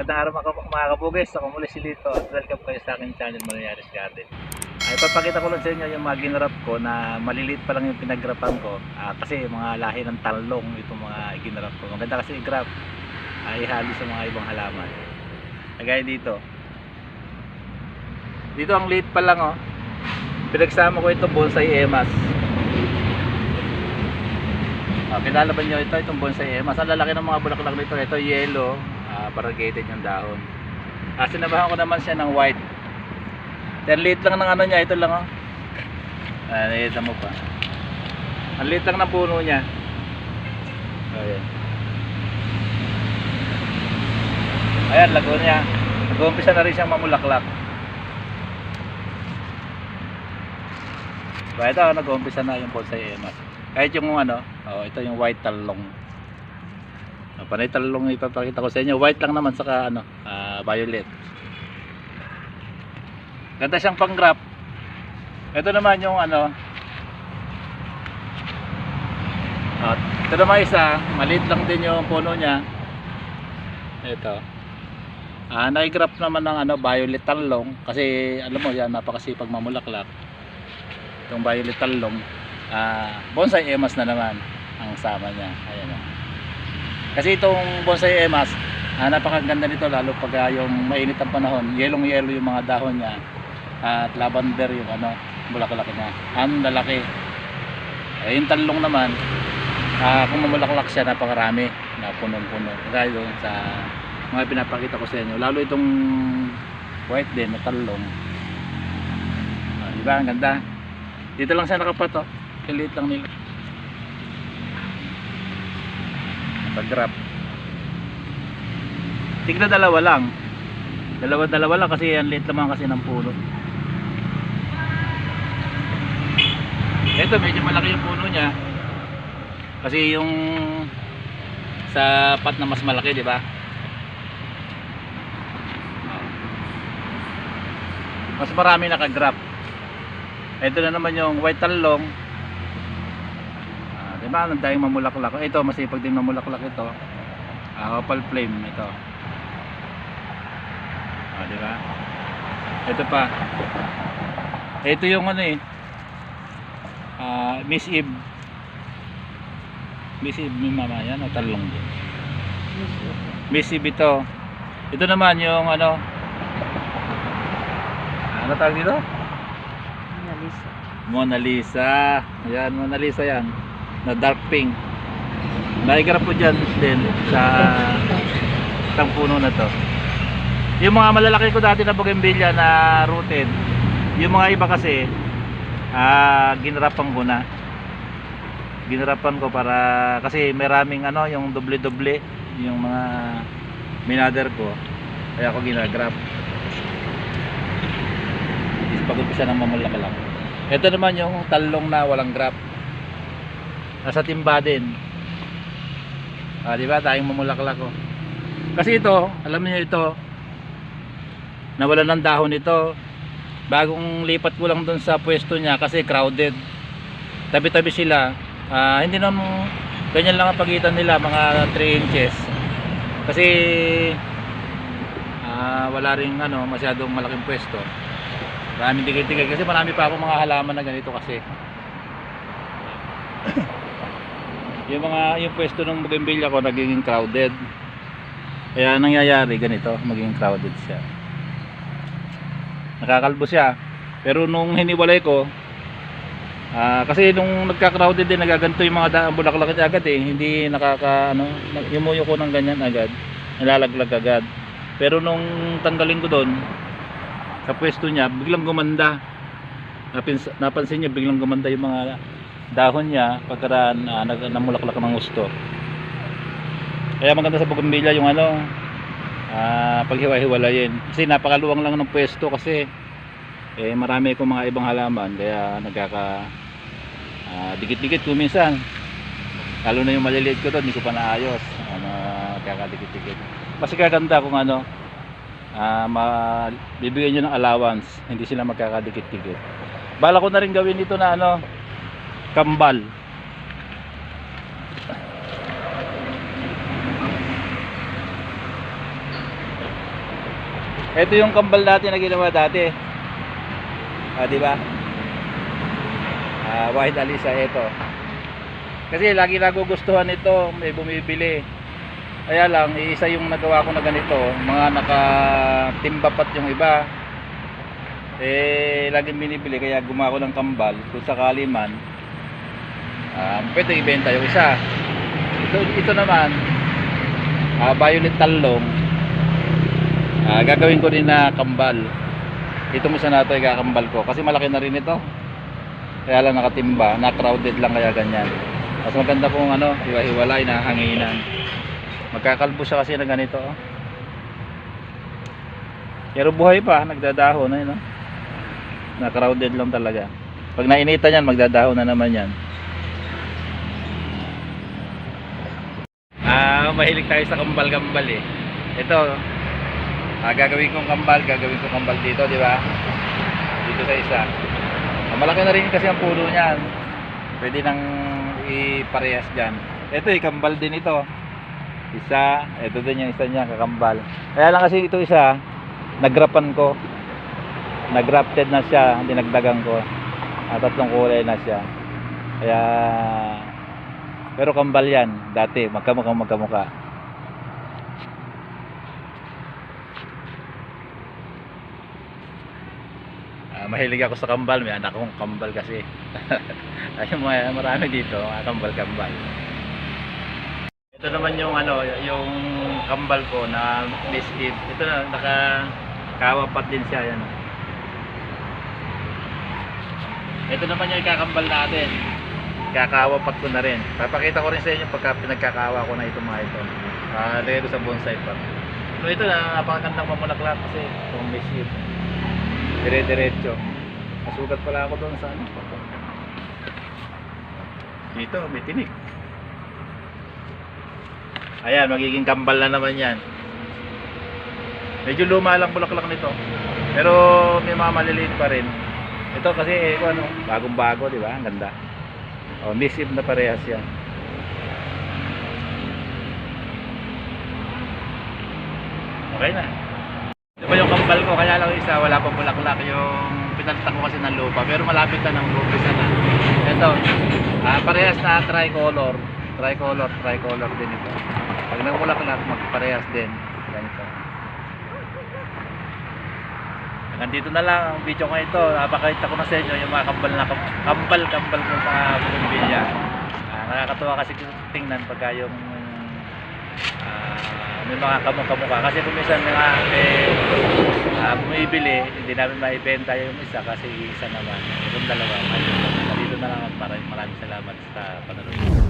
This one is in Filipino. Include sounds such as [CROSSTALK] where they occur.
Magandang araw mga, mga kabugis. Ako muli si Lito at welcome kayo sa aking channel Manayaris Garden. Ay, papakita ko lang sa inyo yung mga ginrap ko na maliliit pa lang yung pinagrapan ko. Ah, kasi mga lahi ng talong itong mga ginrap ko. Maganda kasi i-grab. Ay ihalo sa mga ibang halaman. Kagaya dito. Dito ang liit pa lang oh. Pinagsama ko ito bonsai emas. Ah, pinalaban nyo ito, itong bonsai emas. Ang lalaki ng mga bulaklak nito. Ito yellow, variegated yung dahon. Ah, sinabahan ko naman siya ng white. Then liit lang ng ano niya, ito lang oh. Ah, nakita mo pa. Ang liit lang ng puno niya. Ayan. Ayan, lago niya. Nag-uumpisa na rin siyang mamulaklak. So, ito, nag-uumpisa na yung bonsai emas. Kahit yung ano, oh, ito yung white talong. Uh, panay talong ipapakita ko sa inyo. White lang naman saka ano, ah, violet. Ganda siyang pang-graph. Ito naman yung ano. At ito naman isa, maliit lang din yung puno niya. Ito. Ah, nai-graph naman ng ano, violet talong kasi alam mo yan napakasipag mamulaklak. Itong violet talong, ah, bonsai emas na naman ang sama niya. Ayan oh. Kasi itong bonsai emas, ah, napakaganda nito lalo pag ah, yung mainit ang panahon, yelong yelo yung mga dahon niya at lavender yung ano, bulaklak niya. Ang lalaki. Eh, yung talong naman, ah, kung mamulaklak siya, napakarami na punong-puno. Kaya sa mga pinapakita ko sa inyo. Lalo itong white din na talong. Ah, di ba? Ang ganda. Dito lang siya nakapat oh. Kiliit lang nila. Pag-grab. Tigla dalawa lang. Dalawa-dalawa lang kasi yan liit naman kasi ng puno. Ito medyo malaki yung puno niya. Kasi yung sa pat na mas malaki, di ba? Mas marami naka-grab. Ito na naman yung white talong. Ah, di ba? Ang daing mamulaklak. Ito, masipag din mamulaklak ito. Ah, opal flame ito. Ah, di ba? Ito pa. Ito yung ano eh. Ah, Miss Eve. Miss Eve ni mama yan o talong din. Miss Eve ito. Ito naman yung ano. Ano tawag dito? Analisa. Mona Lisa. Ayan, Mona Lisa yan. Na dark pink. Naigarap po dyan din sa isang puno na to. Yung mga malalaki ko dati na bougainvillea na rooted, yung mga iba kasi, ah, ginarapan ko na. Ginarapan ko para, kasi maraming ano, yung doble-doble, yung mga minader ko. Kaya ako ginagrap. Is pag-umpisa ng mamulakalak. Ito naman yung talong na walang grap. Nasa timba din. Ah, di ba? Tayong mamulaklak ko. Kasi ito, alam niyo ito, nawalan ng dahon ito. Bagong lipat ko lang dun sa pwesto niya kasi crowded. Tabi-tabi sila. Ah, hindi naman ganyan lang ang pagitan nila, mga 3 inches. Kasi ah, wala ring ano, masyadong malaking pwesto. Maraming tigil-tigil kasi marami pa akong mga halaman na ganito kasi. Yung mga yung pwesto ng bougainvillea ko nagiging crowded. Kaya nangyayari ganito, magiging crowded siya. Nakakalbo siya. Pero nung hiniwalay ko, ah, kasi nung nagka-crowded din nagaganto yung mga daan bulaklak agad eh, hindi nakaka ano, yumuyo ko ng ganyan agad, nalalaglag agad. Pero nung tanggalin ko doon, sa pwesto niya, biglang gumanda. Napins, napansin niya biglang gumanda yung mga dahon niya pagkaraan uh, namulaklak ng gusto. Kaya maganda sa bougainvillea yung ano, ah paghiwa-hiwalayin. Kasi napakaluwang lang ng pwesto kasi eh marami akong mga ibang halaman kaya nagkaka ah, dikit-dikit kung minsan. Lalo na yung maliliit ko to, hindi ko pa naayos. Ano, nagkakadikit-dikit. Mas kaganda kung ano, ma bibigyan nyo ng allowance hindi sila magkakadikit-dikit bala ko na rin gawin ito na ano kambal Ito yung kambal natin na ginawa dati. Ah, di ba? Ah, White Alisa ito. Kasi lagi nagugustuhan ito, may bumibili. Kaya lang, isa yung nagawa ko na ganito, mga nakatimbapat yung iba. Eh, laging binibili, kaya gumawa ko ng kambal. Kung sakali man, ah, pwede ibenta yung isa. Ito, ito naman, ah, violet talong. Ah, gagawin ko din na kambal. Ito mo sa nato ikakambal ko kasi malaki na rin ito. Kaya lang nakatimba, na crowded lang kaya ganyan. Mas maganda kung ano, iwa-iwalay na hanginan. Magkakalbo siya kasi na ganito. Oh. Pero buhay pa, nagdadahon na yun. Oh. Na crowded lang talaga. Pag nainitan yan, magdadahon na naman yan. Ah, mahilig tayo sa kambal-kambal eh. Ito, ah, gagawin kong kambal, gagawin kong kambal dito, di ba? Dito sa isa. Ah, malaki na rin kasi ang pulo niyan. Pwede nang iparehas dyan. Ito, eh, kambal din ito. Isa, ito din yung isa niya, kakambal. Kaya lang kasi ito isa, nagrapan ko. Nagrafted na siya, dinagdagan ko. Ah, tatlong kulay na siya. Kaya, pero kambal yan, dati, magkamukha magkamukha. Ah, mahilig ako sa kambal, may anak kong kambal kasi. [LAUGHS] Ay, may- marami dito, mga kambal-kambal. Ito naman yung ano, yung kambal ko na biscuit. Ito na naka kawapat din siya yan. Ito naman yung ikakambal natin. Kakawapat ko na rin. Papakita ko rin sa inyo pagka pinagkakawa ko na itong mga ito. Ah, lagay ko sa bonsai pa. No, ito na napakagandang mamulaklak kasi itong biscuit. Dire-diretso. Nasugat pala ako doon sa ano. Dito, may tinik. Ayan, magiging kambal na naman yan. Medyo luma lang bulaklak nito. Pero may mga maliliit pa rin. Ito kasi eh, ano, bagong bago, di ba? Ang ganda. Oh, misip na parehas yan. Okay na. Ito ba yung kambal ko? Kaya lang isa, wala pang bulaklak. Yung pinalitan ko kasi ng lupa. Pero malapit na ng umpisa na. Ito, ah, parehas na tricolor. Tricolor, tricolor din ito. Pag nagmulaklak, magparehas din. Ganito. Nandito na lang ang video ko ito. Napakita ko na sa inyo yung mga kambal na kambal kambal ng mga bumbilya. Ah, nakakatuwa kasi tingnan pagka yung ah, may mga kamukha-mukha. Kasi kung minsan mga eh, ah, bumibili, hindi namin maibenta yung isa kasi isa naman. Yung dalawa. Dito na lang maraming maraming salamat sa panonood.